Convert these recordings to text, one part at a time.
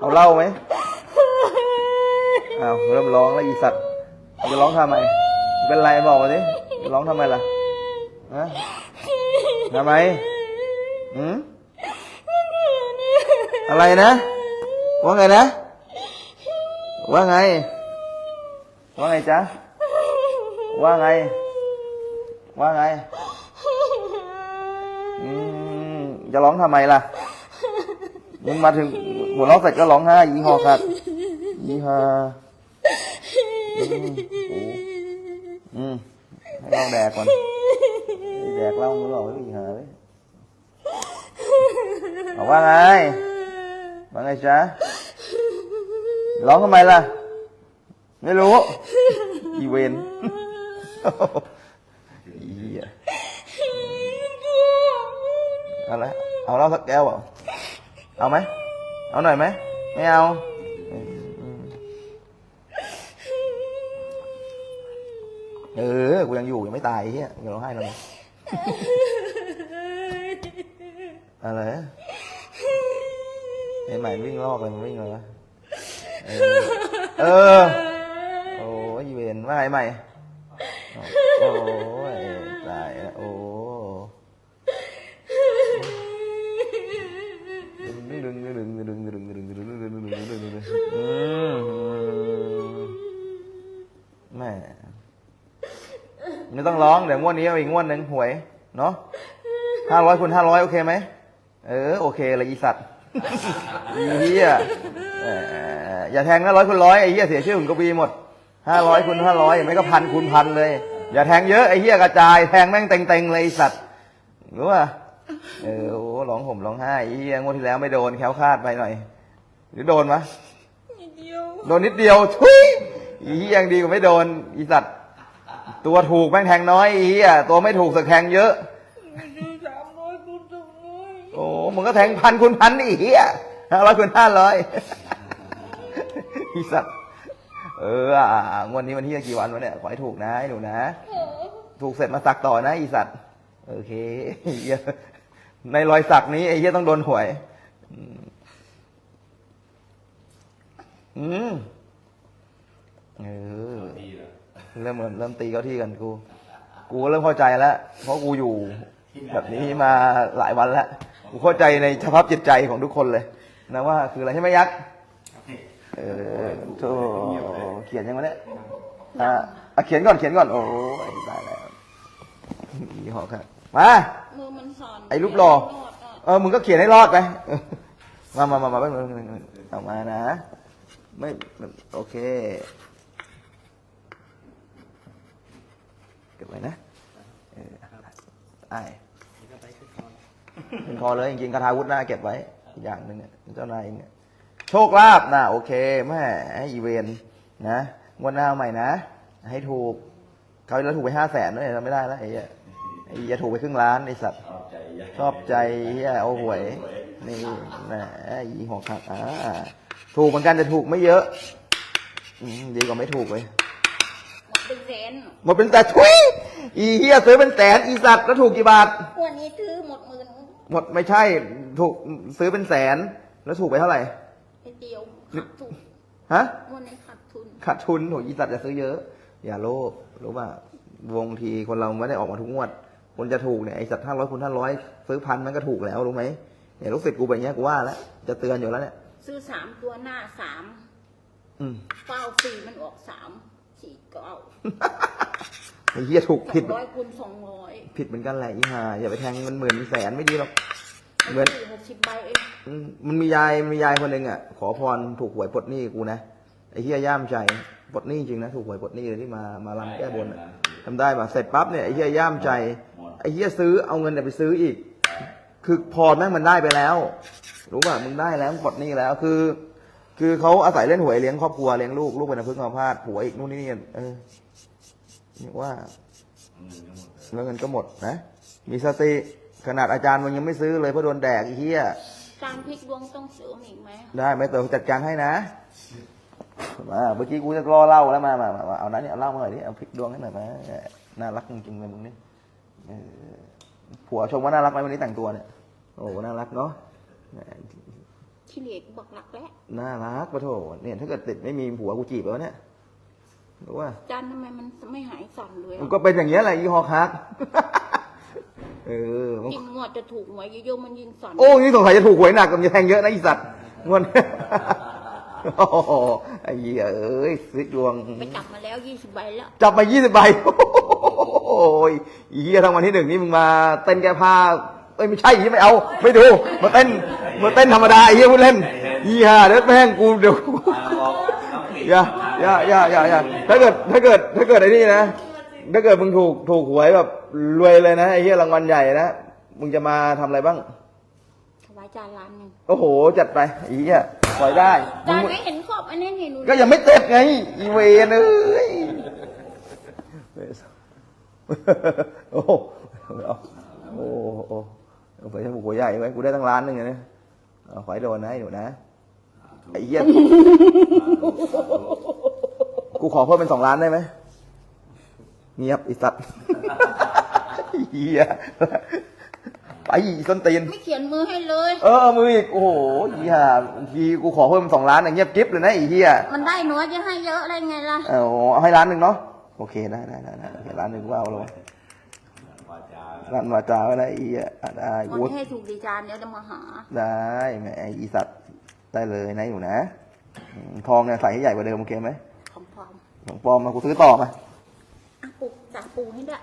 เอาเหล้าไหมอ้าวเริ่มร้องแล้วอีสัตว์จะร้องทำไม เป็นไรบอกมาสิร้องทำไมล่ะฮะทำไมหืมอะไรนะ ว่าไงนะ ว่าไง ว่าไงจ๊ะ ว่าไง ว่าไง อืม จะร้องทำไมล่ะ มึงมาถึงหัวเราะเสร็จก็ร้องไห้ยี่หอครับยี่หาอืมโอ้อืมให้ลองแดกก่อนแดกเล้ามึงหรอกยี่หาเลยบอกว่าไงว่าไงจ๊ะร้องทำไมล่ะ ไม่รู้อีเวนอีเอาละเอาเล้าสักแก้วเปล่า เอาไหม เอาหน่อยไหม ไม่เอา เออ กูยังอยู่ยังไม่ตายไอ้เฮียอย่าร้องไห้เลยอะไรไอ้ใหม่วิ่งลอกเลยมันวิ่งเลยวะเออ โอ้ยเวนว่าไงใหม่ โอ้ยตายแล้วโอ้ ไม่ต้องร้องเดี๋ยวงวดนี้เอาอีกงวดหนึ่งหวย เนาะห้าร้อยคูณห้าร้อยโอเคไหมเออโอเคเลยอีสัตว์อีเหี้ยเอ่ออย่าแทงนะร้อยคูณร้อยไอ้เหี้ยเสียชื่อขุนกวีหมดห้าร้อยคูณห้าร้อยไม่ก็พันคูณพันเลย อย่าแทงเยอะไอ้เหี้ยกระจาย แทงแม่งเต็งๆเลยไอ้สัตว์รู้ป่ะเออโอ้ร้องห่มร้องไห้ไอ้เหี้ยงวดที่แล้วไม่โดนแคล้วคลาดไปหน่อย หรือโดนมะนิดเดียวโดนนิดเดียวทุยอีเหี้ยยังดีกว่าไม่โดนอีสัตว์ ตัวถูกแม่งแทงน้อยอีเหี้ยตัวไม่ถูกสักแทงเยอะไม่ดูสามร้อยคูณสองร้อยโอ้มึงก็แทงพันคูณพันอีเหี้ยห้าร้อยคูณห้าร้อยอีสัตว์เอออะงวดนี้วันที่กี่วันวะเนี่ยขอให้ถูกนะไอ้หนูนะ ถูกเสร็จมาสักต่อนะอีสัตว์โอเคไอ้เหี้ยในรอยสักนี้ไอ้เหี้ยต้องโดนหวย อืมอืมเออเริ่ มเริ่มตีเก้าที่กันกู กูก็เริ่มเข้าใจแล้ว เพราะกูอยู่แบบนี้มาหลายวันแล้ว กูเข้าใจในสภาพจิตใจของทุกคนเลย นะว่าคืออะไรใช่ไหมยักษ์ เออโธ่เขียนยังไงเนี่ยอะอะเขียนก่อนเขียนก่อน โอ้ยตายแล้วอีหอกครับมามือมันสั่นไอ้รูปหล่อรอดอะเออมึงก็เขียนให้รอดไปมามามามาไปเอามานะ ไม่ โอเค ก็บไว้นะเออไอ้เป็นพอเลยจริงๆคาถาวุธหน้าเก็บไว้อีกอย่างหนึ่งเนี่ยเจ้านายเนี่ยโชคลาภนะโอเคแม่ให้อีเวนต์นะงวดหน้าเอาใหม่นะ ให้ถูกเขาวที่แล้วถูกไปห้าแสนด้วยจำไม่ได้แล้วไอ้เหี้ยไอ้เหี้ยถูกไปครึ่งล้านไอ้สัตว์ชอบใจเฮียเอาหวย นี่แหมอีหัวขัดอ่าถูกเหมือนกันแต่ถูกไม่เยอะอืมดีกว่าไม่ถูกเลยหมด เป็นแสนหมดเป็นแต่ทุยอีเฮียซื้อเป็นแสนอีสัตว์แล้วถูกกี่บาทวันนี้ซื้อหมดหมื่นหมดไม่ใช่ถูกซื้อเป็นแสนแล้วถูกไปเท่าไหร่ไปเดียวขาดทุนฮะวันนี้ขาดทุนขาดทุนโหอีสัตว์อย่าซื้อเยอะ อย่าโลภรู้ป่ะวงทีคนเราไม่ได้ออกมาทุกงวด คนจะถูกเนี่ยไอสัตว์ห้าร้อยคูณห้าร้อยซื้อพันมันก็ถูกแล้วรู้ไหมเนี่ยลูกศิษย์กูแบบเนี้ยกูว่าแล้วจะเตือนอยู่แล้วเนี่ย ซื้อสามตัวหน้าสามอืมเก้าสี่มันออกสาม สี่เก้าไอ้เหี้ยถูกสอผิดงร้อยคูณสองร้อยผิดเหมือนกันแหละอีห่าอย่าไปแทงมันหมื่นแสนไม่ดีหรอก เหมือน หกสิบใบเองอืมมันมียายมียายคนหนึ่งอะ ขอพรถูกหวยปลดหนี้กูนะไอ้เหี้ยย่ามใจปลดหนี้จริงนะถูกหวยปลดหนี้เลยที่มามาลำแก้บนอะทำได้ปะเสร็จปั๊บเนี่ยไอ้เหี้ยย่ามใจไอ้เหี้ยซื้อเอาเงินเนี่ยไปซื้ออีก คือพรแม่งมันได้ไปแล้ว รู้ป่ะมึงได้แล้วมึงปลดหนี้แล้วคือ คือเขาอาศัยเล่นหวยเลี้ยงครอบครัวเลี้ยงลูกลูกเป็นอัมพฤกษ์อัมพาตผัวอีกนู่นนี่นี่เออเนี่ยว่าแล้วเงินก็หมดนะ มีสติขนาดอาจารย์มึงยังไม่ซื้อเลยเพราะโดนแดกไอ้เหี้ยการพลิกดวงต้องเสริมอีกไหมได้ไหมเติมจัดการให้นะมาเมื่อกี้กูจะรอเล่าแล้วมามามามาเอานั้นเนี่ยเอาเล่ามาหน่อยดิเอาพลิกดวงให้หน่อยมาน่ารักจริงๆเลยมึงนี่เออผัวชมว่าน่ารักไหมวันนี้แต่งตัวเนี่ยโอ้น่ารักเนาะแหม ขี้เหล็กบอกหลักแล้วน่ารักปะโถเนี่ยถ้าเกิดติดไม่มีผัวกูจีบแล้วเนี่ยรู้ว่าจานทำไมมันไม่หายสั่นเลยมันอะก็เป็นอย่างเงี้ยแหละอีฮอคัก เออมันยิ่งงวดจะถูกหวยเยอะๆมันยิ่งสั่นโอ้นี่สงสัยจะถูกหวยหนักกับจะแทงเยอะนะอีสัตว์งวดโอ้โหไอ้เหี้ยเอ้ยซื้อดวง ไปจับมาแล้วยี่สิบใบแล้ว จับมายี่สิบใบ โอ้ยไอ้เหี้ยทั้งวันที่หนึ่งนี่มึงมาเต้นแก้ผ้าเอ้ยไม่ใช่ยี่ไม่เอา ไม่ดู มาเต้น มาเต้นธรรมดาไอ้เหี้ยพูดเล่นเหี้ยเดี๋ยวแม่งกูเดี๋ยวอย่าอย่าอย่าอย่าอย่าถ้าเกิดถ้าเกิดถ้าเกิดไอ้นี่นะถ้าเกิดมึงถูกถูกหวยแบบรวยเลยนะไอ้เหี้ยรางวัลใหญ่นะมึงจะมาทำอะไรบ้าง ถวายจานล้านหนึ่งโอ้โห จัดไปไอ้เหี้ยปล่อยได้มึจางนไม่เห็นขอบอันนี้นี่หนูก็ยังไม่เต็มไง อีเวนเอ้ยโอ้โหเอาโอ้โหโอ้โหเอาไปให้บุกหัวใหญ่ไว้กูได้ตั้งล้านหนึ่งเลยนะ เอาขอให้โดนนะไอ้หนูนะไอ้เหี้ยกูขอเพิ่มเป็นสองล้านได้ไหมเงียบไอีสัตว์เหี้ยไปอีส้นตีนไม่เขียนมือให้เลย เออมืออีกโอ้โหเหี้ยทีกูขอเพิ่มสองล้านอย่างเงียบกิ๊บเลยนะไอ้เหี้ยมันได้น้อยจะให้เยอะได้ไงล่ะเอาเอาให้ล้านหนึ่งเนาะโอเคได้ได้ได้ได้โอเคล้านหนึ่งกูเอาเลย ล้านวาจาไว้นะไอ้เหี้ยอะได้วันกูนี้ให้ถูกดีจานเดี๋ยวจะมาหา ได้แหมไอ้อีสัตว์ได้เลยนะอยู่นะอืมทองเนี่ยใส่ให้ใหญ่กว่าเดิมโอเคไหมของปลอมของปลอมมากูซื้อต่อมา อะปูจากปูให้ด้วย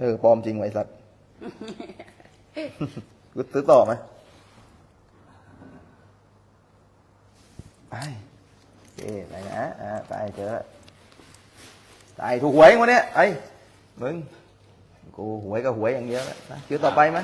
เออปลอมจริงไวะไอ้สัตว์ กูซื้อต่อไหมไปโอเคไปนะอ่าไปเจอแล้วตายถูกหวยวันเนี้ยไอ้มึง กูหวยกับหวยอย่างเดียวแหละนะคิวต่อไปไหม